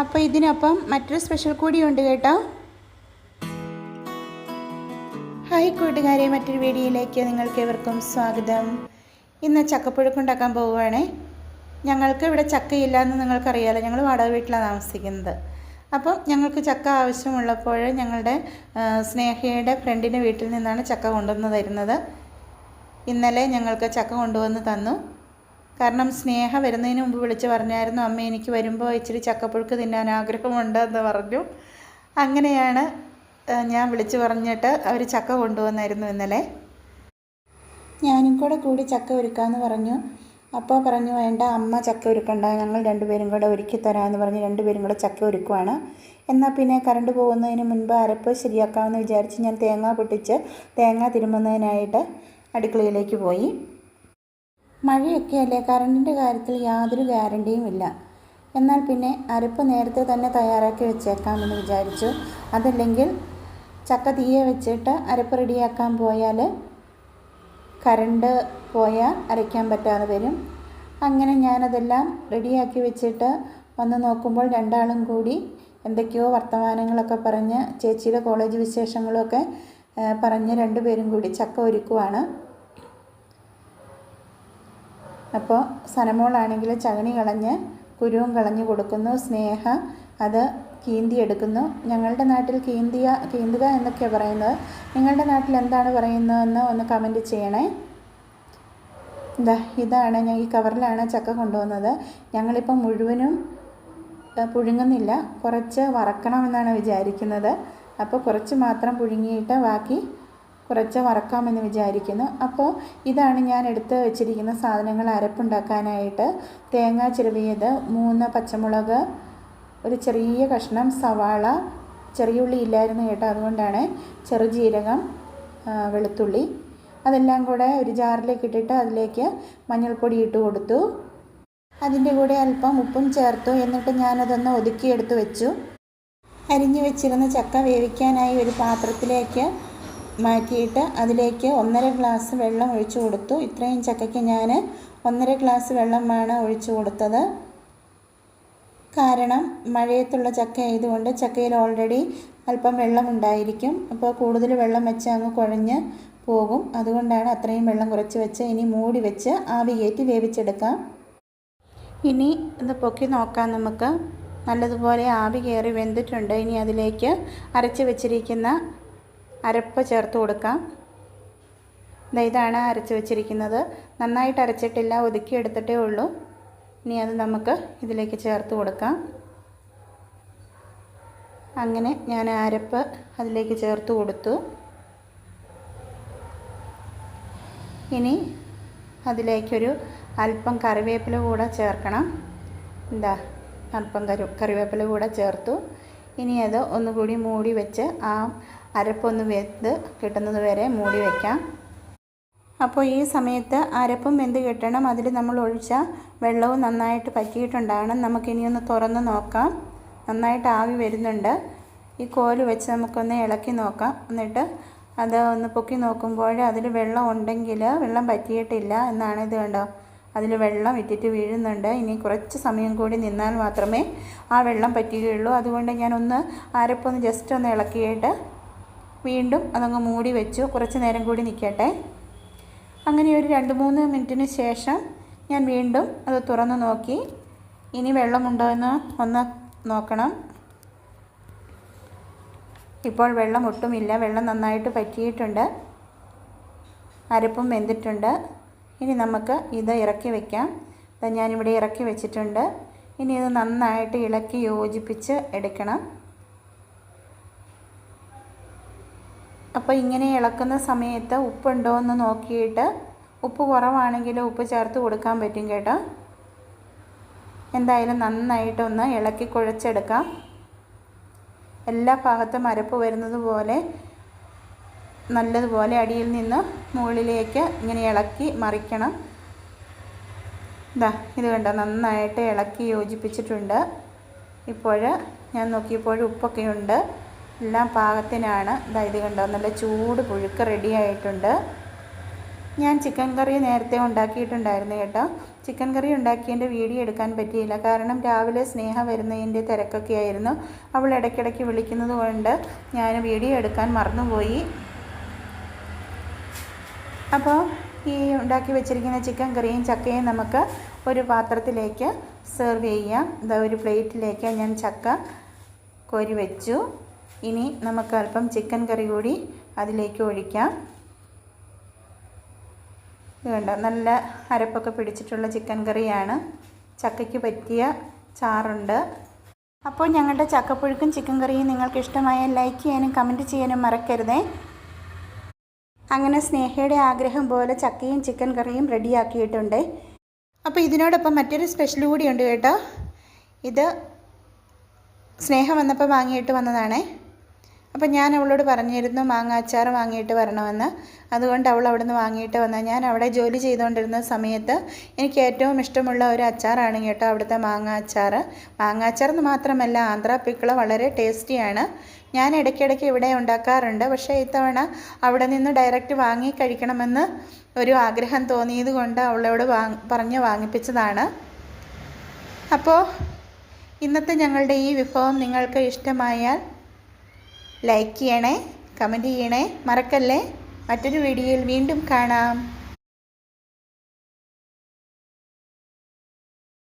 അപ്പോൾ ഇതിനൊപ്പം മറ്റൊരു സ്പെഷ്യൽ കൂടിയുണ്ട് കേട്ടോ. ഹായ് കൂട്ടുകാരെ മറ്റൊരു വീഡിയോയിലേക്ക് നിങ്ങൾക്ക് ഏവർക്കും സ്വാഗതം. ഇന്ന് ചക്കപ്പുഴുക്കുണ്ടാക്കാൻ പോവുകയാണേ. ഞങ്ങൾക്ക് ഇവിടെ ചക്കയില്ല എന്ന് നിങ്ങൾക്കറിയാലോ ഞങ്ങൾ വാടക വീട്ടിലാണ് താമസിക്കുന്നത്. അപ്പം ഞങ്ങൾക്ക് ചക്ക ആവശ്യമുള്ളപ്പോൾ ഞങ്ങളുടെ സ്നേഹയുടെ ഫ്രണ്ടിന്റെ വീട്ടിൽ നിന്നാണ് ചക്ക കൊണ്ടുവന്ന് തരുന്നത്. ഇന്നലെ ഞങ്ങൾക്ക് ചക്ക കൊണ്ടുവന്ന് തന്നു. കാരണം സ്നേഹ വരുന്നതിന് മുമ്പ് വിളിച്ച് പറഞ്ഞായിരുന്നു അമ്മ എനിക്ക് വരുമ്പോൾ ഇച്ചിരി ചക്കപ്പുഴുക്ക് തിന്നാൻ ആഗ്രഹമുണ്ട് എന്ന് പറഞ്ഞു. അങ്ങനെയാണ് ഞാൻ വിളിച്ച് പറഞ്ഞിട്ട് അവർ ചക്ക കൊണ്ടുവന്നായിരുന്നു ഇന്നലെ. ഞാനും കൂടെ കൂടി ചക്ക ഒരുക്കാമെന്ന് പറഞ്ഞു. അപ്പോൾ പറഞ്ഞു വേണ്ട അമ്മ ചക്ക ഒരുക്കണ്ട ഞങ്ങൾ രണ്ടുപേരും കൂടെ ഒരുക്കി തരാമെന്ന് പറഞ്ഞ് രണ്ടുപേരും കൂടെ ചക്ക ഒരുക്കുവാണ്. എന്നാൽ പിന്നെ കറണ്ട് പോകുന്നതിന് മുൻപ് അരപ്പ് ശരിയാക്കാമെന്ന് വിചാരിച്ച് ഞാൻ തേങ്ങ പൊട്ടിച്ച് തേങ്ങ തിരുമുന്നതിനായിട്ട് അടുക്കളയിലേക്ക് പോയി. മഴയൊക്കെ അല്ലേ കറണ്ടിന്റെ കാര്യത്തിൽ യാതൊരു ഗ്യാരണ്ടിയും ഇല്ല. എന്നാൽ പിന്നെ അരപ്പ് നേരത്തെ തന്നെ തയ്യാറാക്കി വെച്ചേക്കാമെന്ന് വിചാരിച്ചു. അതല്ലെങ്കിൽ ചക്ക തീയെ വെച്ചിട്ട് അരപ്പ് റെഡിയാക്കാൻ പോയാൽ കറണ്ട് പോയാൽ അരയ്ക്കാൻ പറ്റാതെ വരും. അങ്ങനെ ഞാനതെല്ലാം റെഡിയാക്കി വെച്ചിട്ട് വന്ന് നോക്കുമ്പോൾ രണ്ടാളും കൂടി എന്തൊക്കെയോ വർത്തമാനങ്ങളൊക്കെ പറഞ്ഞ് ചേച്ചിയുടെ കോളേജ് വിശേഷങ്ങളൊക്കെ പറഞ്ഞ് രണ്ടുപേരും കൂടി ചക്ക ഒരുക്കുവാണ്. അപ്പോൾ സനമോളാണെങ്കിൽ ചകണി കളഞ്ഞ് കുരുവും കളഞ്ഞ് കൊടുക്കുന്നു സ്നേഹ അത് കീന്തി എടുക്കുന്നു. ഞങ്ങളുടെ നാട്ടിൽ കീന്തിയ കീന്തുക എന്നൊക്കെയാണ് പറയുന്നത്. നിങ്ങളുടെ നാട്ടിൽ എന്താണ് പറയുന്നതെന്ന് ഒന്ന് കമന്റ് ചെയ്യണേ. എന്താ ഇതാണ് ഞാൻ ഈ കവറിലാണ് ചക്ക കൊണ്ടുവന്നത്. ഞങ്ങളിപ്പം മുഴുവനും പുഴുങ്ങുന്നില്ല. കുറച്ച് വറക്കണമെന്നാണ് വിചാരിക്കുന്നത്. അപ്പോൾ കുറച്ച് മാത്രം പുഴുങ്ങിയിട്ട് ബാക്കി കുറച്ച് വറക്കാമെന്ന് വിചാരിക്കുന്നു. അപ്പോൾ ഇതാണ് ഞാൻ എടുത്ത് വെച്ചിരിക്കുന്ന സാധനങ്ങൾ അരപ്പുണ്ടാക്കാനായിട്ട്. തേങ്ങ ചിരവിയത് മൂന്ന് പച്ചമുളക് ഒരു ചെറിയ കഷ്ണം സവാള ചെറിയ ഉള്ളി ഇല്ലായിരുന്നു കേട്ടോ അതുകൊണ്ടാണ്. ചെറുജീരകം വെളുത്തുള്ളി. അതെല്ലാം കൂടെ ഒരു ജാറിലേക്ക് ഇട്ടിട്ട് അതിലേക്ക് മഞ്ഞൾപ്പൊടി ഇട്ട് കൊടുത്തു. അതിന്റെ കൂടെ അല്പം ഉപ്പും ചേർത്തു. എന്നിട്ട് ഞാനതൊന്ന് ഒതുക്കിയെടുത്ത് വെച്ചു. അരിഞ്ഞു വെച്ചിരുന്ന ചക്ക വേവിക്കാനായി ഒരു പാത്രത്തിലേക്ക് മാറ്റിയിട്ട് അതിലേക്ക് ഒന്നര ഗ്ലാസ് വെള്ളം ഒഴിച്ചു കൊടുത്തു. ഇത്രയും ചക്കയ്ക്ക് ഞാൻ ഒന്നര ഗ്ലാസ് വെള്ളമാണ് ഒഴിച്ചു കൊടുത്തത്. കാരണം മഴയത്തുള്ള ചക്ക ആയതുകൊണ്ട് ചക്കയിൽ ഓൾറെഡി അല്പം വെള്ളം ഉണ്ടായിരിക്കും. അപ്പോൾ കൂടുതൽ വെള്ളം വെച്ച് അങ്ങ് കുഴഞ്ഞ് പോകും. അതുകൊണ്ടാണ് അത്രയും വെള്ളം കുറച്ച് വെച്ച് ഇനി മൂടി വെച്ച് ആവി കയറ്റി വേവിച്ചെടുക്കാം. ഇനി ഇത് പൊക്കി നോക്കാം നമുക്ക്. നല്ലതുപോലെ ആവി കയറി വെന്തിട്ടുണ്ട്. ഇനി അതിലേക്ക് അരച്ച് വെച്ചിരിക്കുന്ന അരപ്പ് ചേർത്ത് കൊടുക്കാം. ഇതാ ഇതാണ് അരച്ച് വെച്ചിരിക്കുന്നത്. നന്നായിട്ട് അരച്ചിട്ടില്ല ഒതുക്കി എടുത്തിട്ടേ ഉള്ളൂ. ഇനി അത് നമുക്ക് ഇതിലേക്ക് ചേർത്ത് കൊടുക്കാം. അങ്ങനെ ഞാൻ അരപ്പ് അതിലേക്ക് ചേർത്ത് കൊടുത്തു. ഇനി അതിലേക്കൊരു അല്പം കറിവേപ്പില കൂടെ ചേർക്കണം. എന്താ അല്പം കറി കറിവേപ്പില കൂടെ ചേർത്തു. ഇനി അത് ഒന്നുകൂടി മൂടി വെച്ച് ആ അരപ്പൊന്ന് വെന്ത് കിട്ടുന്നത് വരെ മൂടി വയ്ക്കാം അപ്പോൾ ഈ സമയത്ത് അരപ്പും വെന്ത് കിട്ടണം. അതിൽ നമ്മൾ ഒഴിച്ച വെള്ളവും നന്നായിട്ട് പറ്റിയിട്ടുണ്ടാകണം. നമുക്കിനിയൊന്ന് തുറന്ന് നോക്കാം. നന്നായിട്ട് ആവി വരുന്നുണ്ട്. ഈ കോൽ വെച്ച് നമുക്കൊന്ന് ഇളക്കി നോക്കാം. എന്നിട്ട് അത് ഒന്ന് പൊക്കി നോക്കുമ്പോൾ അതിൽ വെള്ളം ഉണ്ടെങ്കിൽ വെള്ളം പറ്റിയിട്ടില്ല എന്നാണ് ഇത് കണ്ടോ. അതിൽ വെള്ളം ഇട്ടിട്ട് വീഴുന്നുണ്ട്. ഇനി കുറച്ച് സമയം കൂടി നിന്നാൽ മാത്രമേ ആ വെള്ളം പറ്റുകയുള്ളൂ. അതുകൊണ്ട് ഞാനൊന്ന് അരപ്പൊന്ന് ജസ്റ്റ് ഒന്ന് ഇളക്കിയിട്ട് വീണ്ടും അതങ്ങ് മൂടി വെച്ചു. കുറച്ച് നേരം കൂടി നിൽക്കട്ടെ. അങ്ങനെ ഒരു രണ്ട് മൂന്ന് മിനിറ്റിന് ശേഷം ഞാൻ വീണ്ടും അത് തുറന്ന് നോക്കി. ഇനി വെള്ളമുണ്ടോ എന്ന് ഒന്ന് നോക്കണം. ഇപ്പോൾ വെള്ളം ഒട്ടുമില്ല. വെള്ളം നന്നായിട്ട് പറ്റിയിട്ടുണ്ട്. അരപ്പും വെന്തിട്ടുണ്ട്. ഇനി നമുക്ക് ഇത് ഇറക്കി വയ്ക്കാം ഇത് ഞാനിവിടെ ഇറക്കി വെച്ചിട്ടുണ്ട്. ഇനി ഇത് നന്നായിട്ട് ഇളക്കി യോജിപ്പിച്ച് എടുക്കണം. അപ്പോൾ ഇങ്ങനെ ഇളക്കുന്ന സമയത്ത് ഉപ്പുണ്ടോ എന്ന് നോക്കിയിട്ട് ഉപ്പ് കുറവാണെങ്കിൽ ഉപ്പ് ചേർത്ത് കൊടുക്കാൻ പറ്റും കേട്ടോ. എന്തായാലും നന്നായിട്ടൊന്ന് ഇളക്കി കുഴച്ചെടുക്കാം. എല്ലാ ഭാഗത്തും അരപ്പ് വരുന്നത് പോലെ നല്ലതുപോലെ അടിയിൽ നിന്ന് മുകളിലേക്ക് ഇങ്ങനെ ഇളക്കി മറിക്കണം. ഇതാ ഇത് കണ്ടോ? നന്നായിട്ട് ഇളക്കി യോജിപ്പിച്ചിട്ടുണ്ട്. ഇപ്പോൾ ഞാൻ നോക്കിയപ്പോൾ ഉപ്പൊക്കെ ഉണ്ട് എല്ലാം പാകത്തിനാണ്. ഇതായത് കണ്ടോ നല്ല ചൂട് പുഴുക്ക് റെഡി ആയിട്ടുണ്ട്. ഞാൻ ചിക്കൻ കറി നേരത്തെ ഉണ്ടാക്കിയിട്ടുണ്ടായിരുന്നു കേട്ടോ. ചിക്കൻ കറി ഉണ്ടാക്കിയതിന്റെ വീഡിയോ എടുക്കാൻ പറ്റിയില്ല. കാരണം രാവിലെ സ്നേഹ വരുന്നതിന്റെ തിരക്കൊക്കെ ആയിരുന്നു. അവൾ ഇടയ്ക്കിടയ്ക്ക് വിളിക്കുന്നത് കൊണ്ട് ഞാൻ വീഡിയോ എടുക്കാൻ മറന്നുപോയി. അപ്പോൾ ഈ ഉണ്ടാക്കി വെച്ചിരിക്കുന്ന ചിക്കൻ കറിയും ചക്കയും നമുക്ക് ഒരു പാത്രത്തിലേക്ക് സെർവ് ചെയ്യാം. ഇതാ ഒരു പ്ലേറ്റിലേക്ക് ഞാൻ ചക്ക കോരി വെച്ചു. ഇനി നമുക്ക് അല്പം ചിക്കൻ കറി കൂടി അതിലേക്ക് ഒഴിക്കാം. വേണ്ട നല്ല അരപ്പൊക്കെ പിടിച്ചിട്ടുള്ള ചിക്കൻ കറിയാണ്. ചക്കയ്ക്ക് പറ്റിയ ചാറുണ്ട്. അപ്പോൾ ഞങ്ങളുടെ ചക്കപ്പുഴുക്കും ചിക്കൻ കറിയും നിങ്ങൾക്ക് ഇഷ്ടമായാൽ ലൈക്ക് ചെയ്യാനും കമന്റ് ചെയ്യാനും മറക്കരുതേ. അങ്ങനെ സ്നേഹയുടെ ആഗ്രഹം പോലെ ചക്കയും ചിക്കൻ കറിയും റെഡിയാക്കിയിട്ടുണ്ട്. അപ്പോൾ ഇതിനോടൊപ്പം മറ്റൊരു സ്പെഷ്യൽ കൂടിയുണ്ട് കേട്ടോ. ഇത് സ്നേഹം വന്നപ്പോൾ വാങ്ങിയിട്ട് വന്നതാണേ. അപ്പോൾ ഞാൻ അവളോട് പറഞ്ഞിരുന്നു മാങ്ങ അച്ചാർ വാങ്ങിയിട്ട് വരണമെന്ന്. അതുകൊണ്ട് അവൾ അവിടെ നിന്ന് വാങ്ങിയിട്ട് വന്ന. ഞാൻ അവിടെ ജോലി ചെയ്തുകൊണ്ടിരുന്ന സമയത്ത് എനിക്ക് ഏറ്റവും ഇഷ്ടമുള്ള ഒരു അച്ചാറാണ് കേട്ടോ അവിടുത്തെ മാങ്ങ അച്ചാർ മാങ്ങ അച്ചാർ എന്ന് മാത്രമല്ല ആന്ധ്ര പിക്കിള വളരെ ടേസ്റ്റിയാണ്. ഞാൻ ഇടയ്ക്കിടയ്ക്ക് ഇവിടെ ഉണ്ടാക്കാറുണ്ട്. പക്ഷേ ഇത്തവണ അവിടെ നിന്ന് ഡയറക്റ്റ് വാങ്ങി കഴിക്കണമെന്ന് ഒരു ആഗ്രഹം തോന്നിയത് കൊണ്ട് അവളോട് വാങ് പറഞ്ഞ് വാങ്ങിപ്പിച്ചതാണ്. അപ്പോൾ ഇന്നത്തെ ഞങ്ങളുടെ ഈ വിഭവം നിങ്ങൾക്ക് ഇഷ്ടമായാൽ ലൈക്ക് ചെയ്യണേ കമന്റ് ചെയ്യണേ മറക്കല്ലേ? മറ്റൊരു വീഡിയോയിൽ വീണ്ടും കാണാം.